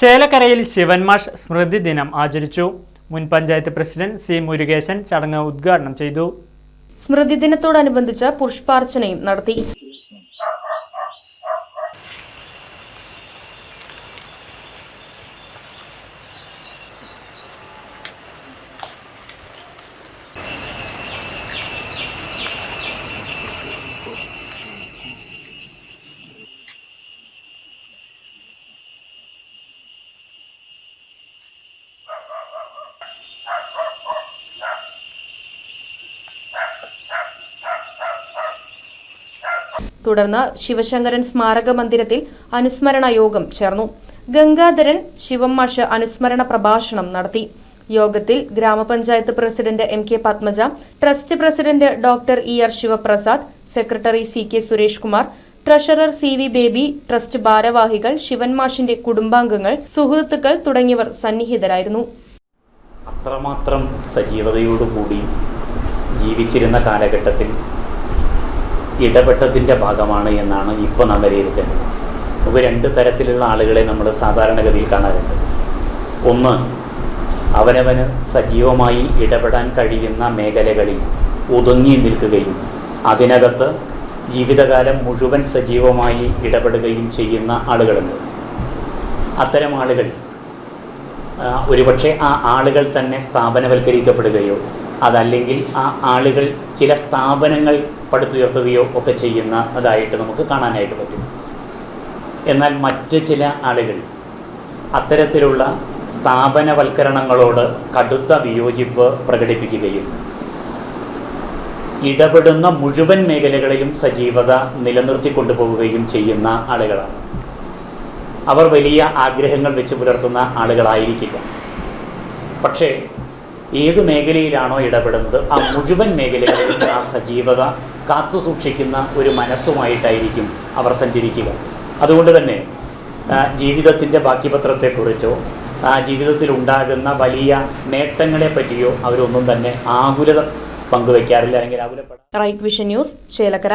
ചേലക്കരയിൽ ശിവൻമാഷ് സ്മൃതി ദിനം ആചരിച്ചു. മുൻ പഞ്ചായത്ത് പ്രസിഡന്റ് സി മുരുകേശൻ ചടങ്ങ് ഉദ്ഘാടനം ചെയ്തു. സ്മൃതി ദിനത്തോടനുബന്ധിച്ച് പുഷ്പാർച്ചനയും നടത്തി. തുടർന്ന് ശിവശങ്കരൻ സ്മാരക മന്ദിരത്തിൽ അനുസ്മരണ യോഗം ചേർന്നു. ഗംഗാധരൻ ശിവമാഷ് അനുസ്മരണ പ്രഭാഷണം നടത്തി. യോഗത്തിൽ ഗ്രാമപഞ്ചായത്ത് president M K Padmaja trust president doctor E R Sivaprasad secretary C K Suresh Kumar treasurer C V Baby trust ഭാരവാഹികൾ ശിവൻമാഷിന്റെ കുടുംബാംഗങ്ങൾ സുഹൃത്തുക്കൾ തുടങ്ങിയവർ സന്നിഹിതരായിരുന്നു. അത്രമാത്രം സജീവതയോടുകൂടി ജീവിച്ചിരുന്ന കാലഘട്ടത്തിൽ ഇടപെട്ടതിന്റെ ഭാഗമാണ് എന്നാണ് ഇപ്പോൾ നാം വിലയിരുത്തേണ്ടത്. അപ്പോൾ രണ്ട് തരത്തിലുള്ള ആളുകളെ നമ്മൾ സാധാരണഗതിയിൽ കാണാറുണ്ട്. ഒന്ന് അവനവന് സജീവമായി ഇടപെടാൻ കഴിയുന്ന മേഖലകളിൽ ഒതുങ്ങി നിൽക്കുകയും അതിനകത്ത് ജീവിതകാലം മുഴുവൻ സജീവമായി ഇടപെടുകയും ചെയ്യുന്ന ആളുകളുണ്ട്. അത്തരം ആളുകൾ ഒരുപക്ഷെ ആ ആളുകൾ തന്നെ സ്ഥാപനവൽക്കരിക്കപ്പെടുകയോ അതല്ലെങ്കിൽ ആ ആളുകൾ ചില സ്ഥാപനങ്ങൾ പടുത്തുയർത്തുകയോ ഒക്കെ ചെയ്യുന്ന അതായിട്ട് നമുക്ക് കാണാനായിട്ട് പറ്റും. എന്നാൽ മറ്റ് ചില ആളുകൾ അത്തരത്തിലുള്ള സ്ഥാപനവൽക്കരണങ്ങളോട് കടുത്ത വിയോജിപ്പ് പ്രകടിപ്പിക്കുകയും ഇടപെടുന്ന മുഴുവൻ മേഖലകളിലും സജീവത നിലനിർത്തി കൊണ്ടുപോവുകയും ചെയ്യുന്ന ആളുകളാണ്. അവർ വലിയ ആഗ്രഹങ്ങൾ വെച്ച് പുലർത്തുന്ന ആളുകളായിരിക്കില്ല. പക്ഷേ ഏത് മേഖലയിലാണോ ഇടപെടുന്നത് ആ മുഴുവൻ മേഖലകളിലും ആ സജീവത കാത്തു സൂക്ഷിക്കുന്ന ഒരു മനസ്സുമായിട്ടായിരിക്കും അവർ സഞ്ചരിക്കുക. അതുകൊണ്ട് തന്നെ ജീവിതത്തിന്റെ ബാക്കിപത്രത്തെക്കുറിച്ചോ ആ ജീവിതത്തിൽ ഉണ്ടാകുന്ന വലിയ നേട്ടങ്ങളെ പറ്റിയോ അവരൊന്നും തന്നെ ആകുലത പങ്കുവെക്കാറില്ല അല്ലെങ്കിൽ ആകുലപ്പെടാം ന്യൂസ് ചേലക്കര.